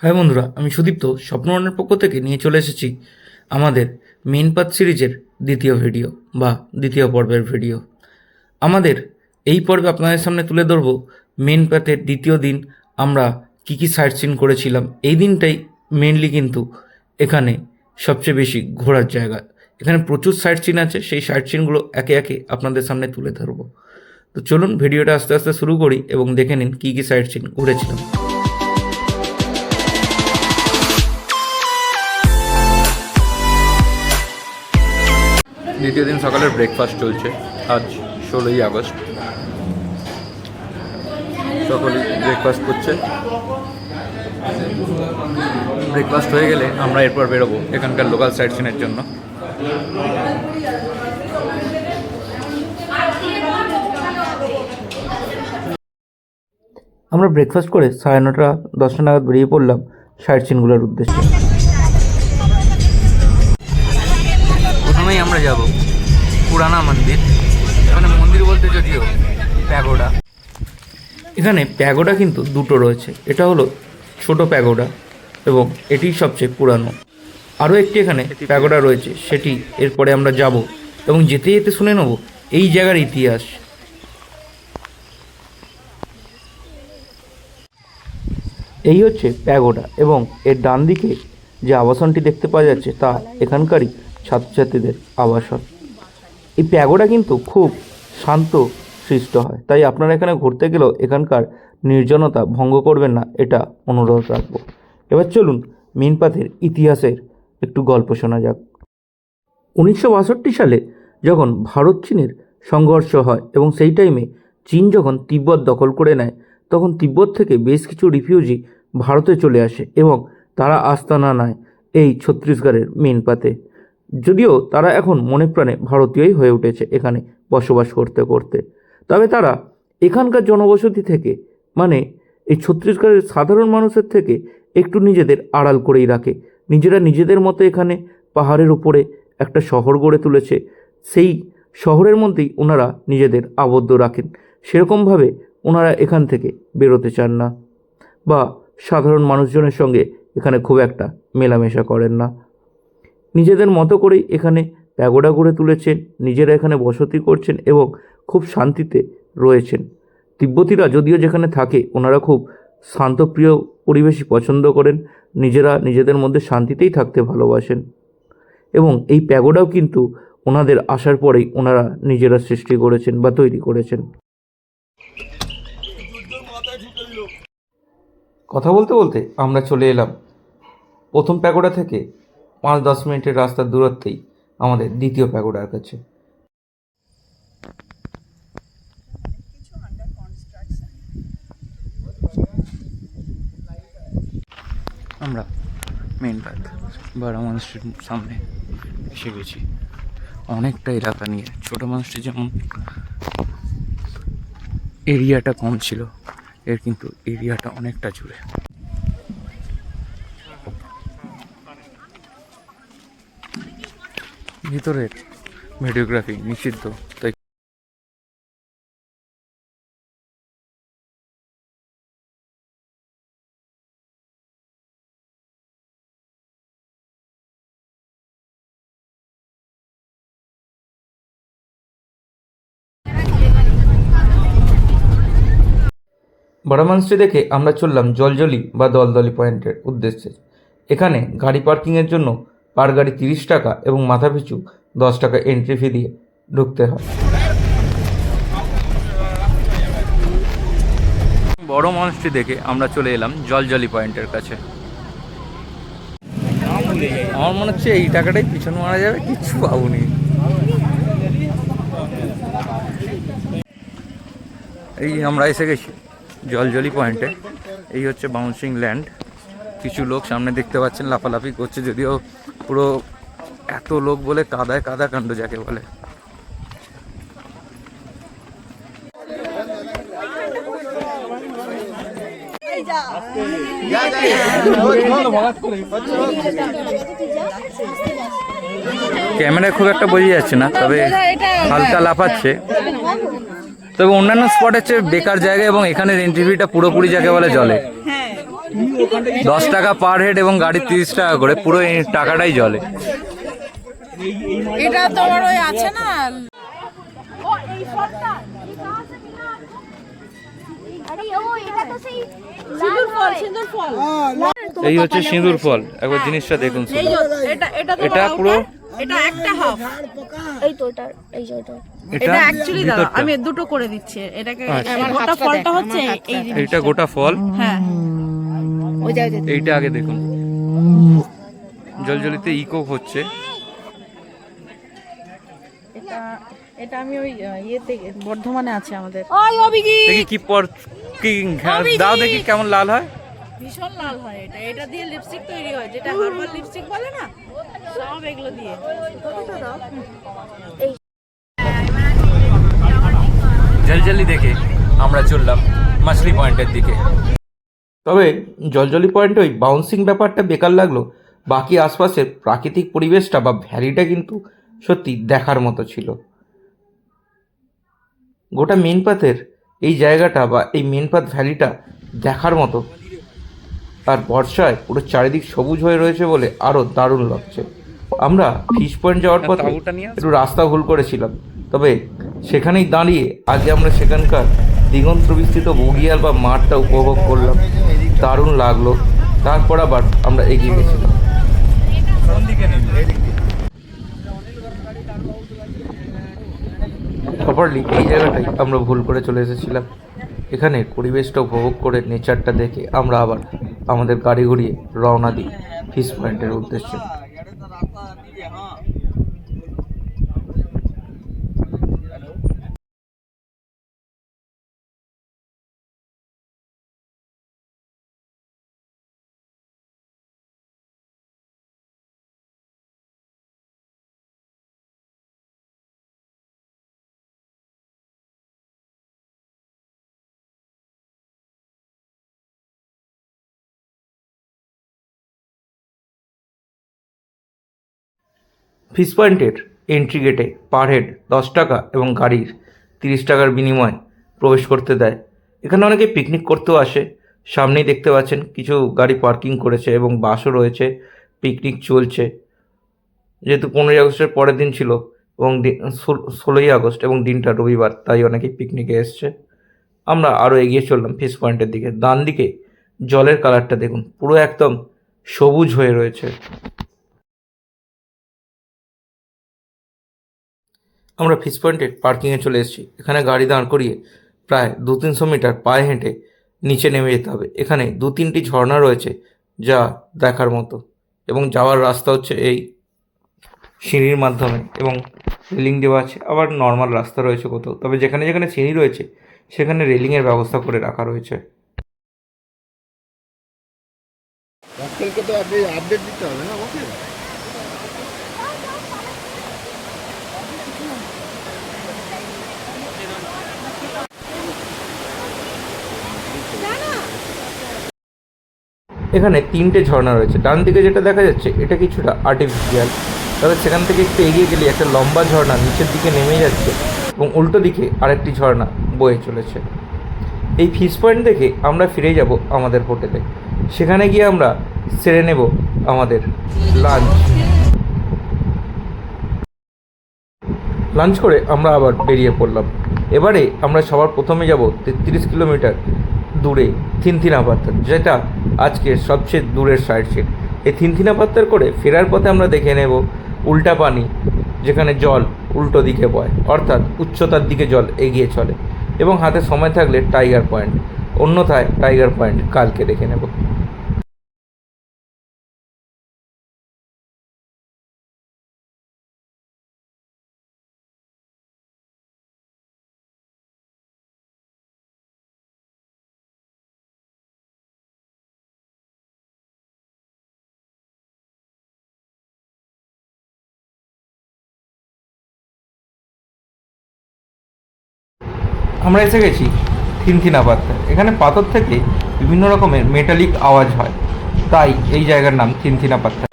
হ্যাঁ বন্ধুরা, আমি সুদীপ্ত স্বপ্নরণের পক্ষ থেকে নিয়ে চলে এসেছি আমাদের মেন পাথ সিরিজের দ্বিতীয় ভিডিও বা দ্বিতীয় পর্বের ভিডিও। আমাদের এই পর্বে আপনাদের সামনে তুলে ধরব মেন পাথের দ্বিতীয় দিন আমরা কী কী সাইট সিন করেছিলাম। এই দিনটাই মেনলি কিন্তু এখানে সবচেয়ে বেশি ঘোরার জায়গা। এখানে প্রচুর সাইট সিন আছে, সেই সাইট সিনগুলো একে একে আপনাদের সামনে তুলে ধরবো। তো চলুন ভিডিওটা আস্তে আস্তে শুরু করি এবং দেখে নিন কী কী সাইট সিন ঘুরেছিলাম দ্বিতীয় দিন সকালের ব্রেকফাস্ট চলছে। আজ ষোলোই আগস্ট। সকলেই ব্রেকফাস্ট করছে। ব্রেকফাস্ট হয়ে গেলে আমরা এরপর বেরোবো এখানকার লোকাল সাইট সিনের জন্য। আমরা ব্রেকফাস্ট করে সাড়ে নটা দশটা নাগাদ বেরিয়ে পড়লাম সাইট সিনগুলোর উদ্দেশ্যে। প্রথমেই আমরা যাব পুরানা মন্দির। এখানে মন্দির বলতে যদিও প্যাগোডা। এখানে প্যাগোডা কিন্তু দুটো রয়েছে। এটা হলো ছোট প্যাগোডা এবং এটি সবচেয়ে পুরানো। আরও একটি এখানে প্যাগোডা রয়েছে, সেটি এরপরে আমরা যাব এবং যেতে যেতে শুনে নেব এই জায়গার ইতিহাস। এই হচ্ছে প্যাগোডা এবং এর ডান দিকে যে আবাসনটি দেখতে পাওয়া যাচ্ছে, তা এখানকারই ছাত্রছাত্রীদের আবাসন। এই প্যাগোডা কিন্তু খুব শান্ত সৃষ্ট হয়। তাই আপনারা এখানে ঘুরতে গেলেও এখানকার নির্জনতা ভঙ্গ করবেন না, এটা অনুরোধ রাখব। এবার চলুন মিনপাথের ইতিহাসের একটু গল্প শোনা যাক। উনিশশো বাষট্টি সালে যখন ভারত চীনের সংঘর্ষ হয় এবং সেই টাইমে চীন যখন তিব্বত দখল করে নেয়, তখন তিব্বত থেকে বেশ কিছু রিফিউজি ভারতে চলে আসে এবং তারা আস্তানা নেয় এই ছত্তিশগড়ের মেনপাতে। যদিও তারা এখন মনে প্রাণে ভারতীয়ই হয়ে উঠেছে এখানে বসবাস করতে করতে। তবে তারা এখানকার জনবসতি থেকে মানে এই ছত্তিশগড়ের সাধারণ মানুষের থেকে একটু নিজেদের আড়াল করেই রাখে। নিজেরা নিজেদের মতো এখানে পাহাড়ের উপরে একটা শহর গড়ে তুলেছে। সেই শহরের মধ্যেই ওনারা নিজেদের আবদ্ধ রাখেন। সেরকমভাবে ওনারা এখান থেকে বেরোতে চান না বা সাধারণ মানুষজনের সঙ্গে এখানে খুব একটা মেলামেশা করেন না। নিজেদের মতো করেই এখানে প্যাগোডা গড়ে তুলেছেন, নিজেরা এখানে বসতি করছেন এবং খুব শান্তিতে রয়েছেন। তিব্বতীরা যদিও যেখানে থাকে, ওনারা খুব শান্তপ্রিয় পরিবেশই পছন্দ করেন, নিজেরা নিজেদের মধ্যে শান্তিতেই থাকতে ভালোবাসেন। এবং এই প্যাগোডাও কিন্তু ওনাদের আসার পরেই ওনারা নিজেরা সৃষ্টি করেছেন বা তৈরি করেছেন। কথা বলতে বলতে আমরা চলে এলাম প্রথম প্যাগোডা থেকে। পাঁচ দশ মিনিটের রাস্তার দূরত্বেই আমাদের দ্বিতীয় প্যাগোডার কাছে। আমরা মেন পাথ বড় মানুষের সামনে এসে গেছি। অনেকটা এলাকা নিয়ে, ছোটো মানুষটি যেমন এরিয়াটা কম ছিল, এর কিন্তু এরিয়াটা অনেকটা জুড়ে। ভিতরের ভিডিওগ্রাফি নিষিদ্ধ, তাই বড়মানস্ট্রি দেখে আমরা চললাম জলজলি বা দলদলি পয়েন্টের উদ্দেশ্যে। এখানে গাড়ি পার্কিংয়ের জন্য পার গাড়ি তিরিশ টাকা এবং মাথা পিছু দশ টাকা এন্ট্রি ফি দিয়ে ঢুকতে হয়। বড় মানুষটি দেখে আমরা চলে এলাম জলজলি পয়েন্টের কাছে। আমার মনে হচ্ছে এই টাকাটাই পিছন মারা যাবে, কিচ্ছু পাবনি। এই আমরা এসে গেছি জলজলি পয়েন্টে। এই হচ্ছে বাউন্সিং ল্যান্ড। কিছু লোক সামনে দেখতে পাচ্ছেন, লাফালাফি করছে যদিও পুরো এত লোক বলে কাদায় কাদা কাণ্ড যাকে বলে। ক্যামেরায় খুব একটা বোঝা যাচ্ছে না, তবে হালকা লাফাচ্ছে। তবে অন্যান্য স্পটের চেয়ে বেকার জায়গা এবং এখানের এন্ট্রি ফিটা পুরোপুরি যাকে বলে জলে। দশ টাকা পার হেড এবং গাড়ির তিরিশ টাকা করে পুরো টাকাটাই জলে। এটা তোমার ওই আছে না। এই হচ্ছে সিঁদুর ফল। একবার হ্যাঁ। জিনিসটা দেখুন এটা পুরো এটা আমি দুটো করে দিচ্ছি। আচ্ছা। ফলটা হচ্ছে এটা গোটা ফল। হ্যাঁ। এইটা আগে দেখুন। জলজলিতে ইকো হচ্ছে। এটা এটা আমি ওই ইয়েতে বর্ধমানে আছে আমাদের। দেখি কি পর কি দাও দেখি কেমন লাল হয়। ভীষণ লাল হয় এটা। এটা দিয়ে লিপস্টিক তৈরি হয় যেটা হার্বাল লিপস্টিক বলে না? সব এগুলো দিয়ে। জলজলি দেখে আমরা চললাম মাছলি পয়েন্টের দিকে। তবে জলজলি পয়েন্টে ওই বাউন্সিং ব্যাপারটা বেকার লাগল। বাকি আশপাশের প্রাকৃতিক পরিবেশটা বা ভ্যালিটা কিন্তু সত্যি দেখার মতো ছিল। গোটা মেন পাথের এই জায়গাটা বা এই মেন পাথ ভ্যালিটা দেখার মতো। আর বর্ষায় পুরো চারিদিক সবুজ হয়ে রয়েছে বলে আরও দারুণ লাগছে। আমরা ফিশ পয়েন্ট যাওয়ার পথে। একটু রাস্তা ভুল করেছিলাম। তবে সেখানেই দাঁড়িয়ে আগে আমরা সেখানকার দিগন্ত বিস্তৃত বগিয়াল বা মাঠটা উপভোগ করলাম। দারুণ লাগল। তারপর আবার আমরা এগিয়ে গেছিলাম। প্রপারলি এই জায়গাটাই আমরা ভুল করে চলে এসেছিলাম। এখানে পরিবেশটা উপভোগ করে নেচারটা দেখে আমরা আবার আমাদের গাড়ি ঘুরিয়ে রওনা দিই। ফিস পয়েন্টের উদ্দেশ্যে। ফিশ পয়েন্টের এন্ট্রি গেটে পার হেড দশ টাকা এবং গাড়ির তিরিশ টাকার বিনিময়ে প্রবেশ করতে দেয়। এখানে অনেকে পিকনিক করতেও আসে। সামনেই দেখতে পাচ্ছেন কিছু গাড়ি পার্কিং করেছে এবং বাসও রয়েছে। পিকনিক চলছে। যেহেতু পনেরোই আগস্টের পরের দিন ছিল এবং ষোলোই আগস্ট এবং দিনটা রবিবার, তাই অনেকেই পিকনিকে এসছে। আমরা আরও এগিয়ে চললাম ফিশ পয়েন্টের দিকে। ডান দিকে জলের কালারটা দেখুন, পুরো একদম সবুজ হয়ে রয়েছে। আমরা ফিস পয়েন্টের পার্কিংয়ে চলে এসেছি। এখানে গাড়ি দাঁড় করিয়ে প্রায় দু তিনশো মিটার পায়ে হেঁটে নিচে নেমে যেতে হবে। এখানে দু তিনটি ঝর্ণা রয়েছে যা দেখার মতো এবং যাওয়ার রাস্তা হচ্ছে এই সিঁড়ির মাধ্যমে এবং রেলিং দেওয়া আছে। আবার নর্মাল রাস্তা রয়েছে কোথাও। তবে যেখানে যেখানে সিঁড়ি রয়েছে, সেখানে রেলিংয়ের ব্যবস্থা করে রাখা রয়েছে। আপডেট দিতে হবে না? ওকে তিনটে ঝর্ণা রয়েছে। ডান দিকে যেটা দেখা যাচ্ছে, এটা কিছুটা আর্টিফিশিয়াল তবে সেখান থেকে একটু এগিয়ে গেলে একটা লম্বা ঝর্ণা নিচের দিকে নেমে যাচ্ছে এবং উল্টো দিকে আরেকটি ঝর্ণা বয়ে চলেছে। এই ফিশ পয়েন্ট দেখে আমরা ফিরে যাব আমাদের হোটেলে। সেখানে গিয়ে আমরা সেরে নেব আমাদের লাঞ্চ লাঞ্চ করে আমরা আবার বেরিয়ে পড়লাম। এবারে আমরা সবার প্রথমে যাব তেত্রিশ কিলোমিটার দূরে থিনথিনা পাত্তার যেটা আজকে সবচেয়ে দূরের সাইড সিট এই থিনথিনা পাত্তার করে ফেরার পথে আমরা দেখে নেব উল্টা পানি, যেখানে জল উল্টো দিকে বয়, অর্থাৎ উচ্চতার দিকে জল এগিয়ে চলে এবং হাতে সময় থাকলে টাইগার পয়েন্ট অন্যথায় টাইগার পয়েন্ট কালকে দেখে নেব। আমরা এসে গেছি থিনথিনা পাত্তার এখানে পাথর থেকে বিভিন্ন রকমের মেটালিক আওয়াজ হয় তাই এই জায়গার নাম থিনথিনা পাত্তার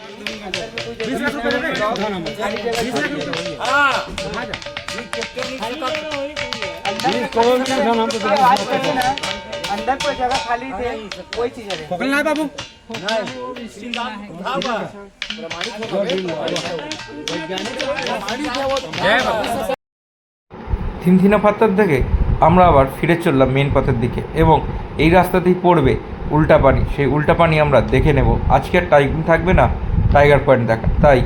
अंदर कोई जगह खाली थे कोई चीज है থিনথিনা পাত্তার থেকে আমরা আবার ফিরে চললাম মেন পথের দিকে এবং এই রাস্তাতেই পড়বে উল্টা পানি। সেই উল্টা পানি আমরা দেখে নেব। আজকে আর টাইম থাকবে না, টাইগার পয়েন্ট দেখা। তাই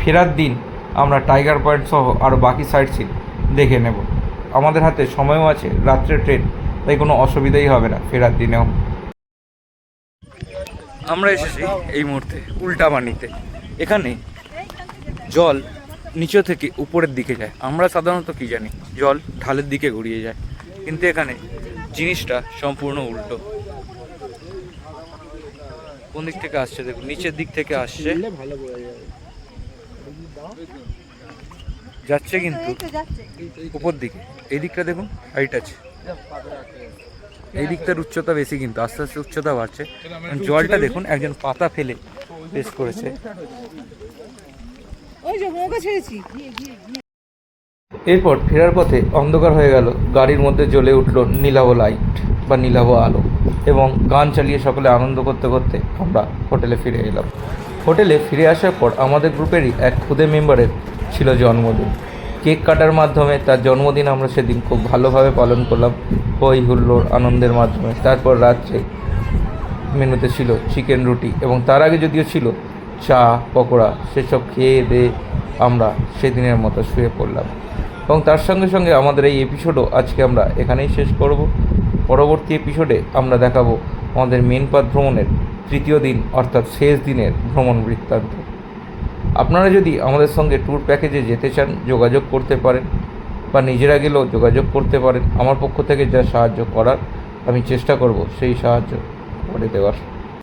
ফেরার দিন আমরা টাইগার পয়েন্ট সহ আরও বাকি সাইড সিন দেখে নেব। আমাদের হাতে সময়ও আছে, রাত্রে ট্রেন তাই কোনো অসুবিধাই হবে না ফেরার দিনেও। আমরা এসেছি এই মুহূর্তে উল্টা পানিতে। এখানে জল নিচে থেকে উপরের দিকে যায়। আমরা সাধারণত কি জানি? জল ঢালের দিকে গড়িয়ে যায়। কিন্তু এখানে জিনিসটা সম্পূর্ণ উল্টো। কোন দিক থেকে আসছে দেখুন নিচের দিক থেকে আসছে। যাচ্ছে কিন্তু উপর দিকে। এই দিকটা দেখুন হাইট আছে। এই দিকটার উচ্চতা বেশি কিন্তু আস্তে আস্তে উচ্চতা বাড়ছে। জলটা দেখুন একজন পাতা ফেলে বেশ করেছে। ওই যে নৌকা ছেড়েছি। এরপর ফেরার পথে অন্ধকার হয়ে গেল। গাড়ির মধ্যে জ্বলে উঠল নীলাভ লাইট বা নীলাভ আলো এবং গান চালিয়ে সকলে আনন্দ করতে করতে আমরা হোটেলে ফিরে এলাম। হোটেলে ফিরে আসার পর আমাদের গ্রুপেরই এক খুদে মেম্বারের ছিল জন্মদিন। কেক কাটার মাধ্যমে তার জন্মদিন আমরা সেদিন খুব ভালোভাবে পালন করলাম। হই হুল্লোড় আনন্দের মাধ্যমে। তারপর রাত্রে মেনুতে ছিল চিকেন রুটি এবং তার আগে যদিও ছিল চা, পকোড়া, সেসব খেয়ে দিয়ে আমরা সেদিনের মতো শুয়ে পড়লাম। এবং তার সঙ্গে সঙ্গে আমাদের এই এপিসোডও আজকে আমরা এখানেই শেষ করব। পরবর্তী এপিসোডে আমরা দেখাবো আমাদের মেনপাত ভ্রমণের তৃতীয় দিন, অর্থাৎ শেষ দিনের ভ্রমণ বৃত্তান্ত। আপনারা যদি আমাদের সঙ্গে ট্যুর প্যাকেজে যেতে চান, যোগাযোগ করতে পারেন বা নিজেরা গেলেও যোগাযোগ করতে পারেন, আমার পক্ষ থেকে যা সাহায্য করার আমি চেষ্টা করব, সেই সাহায্য করে দেওয়ার।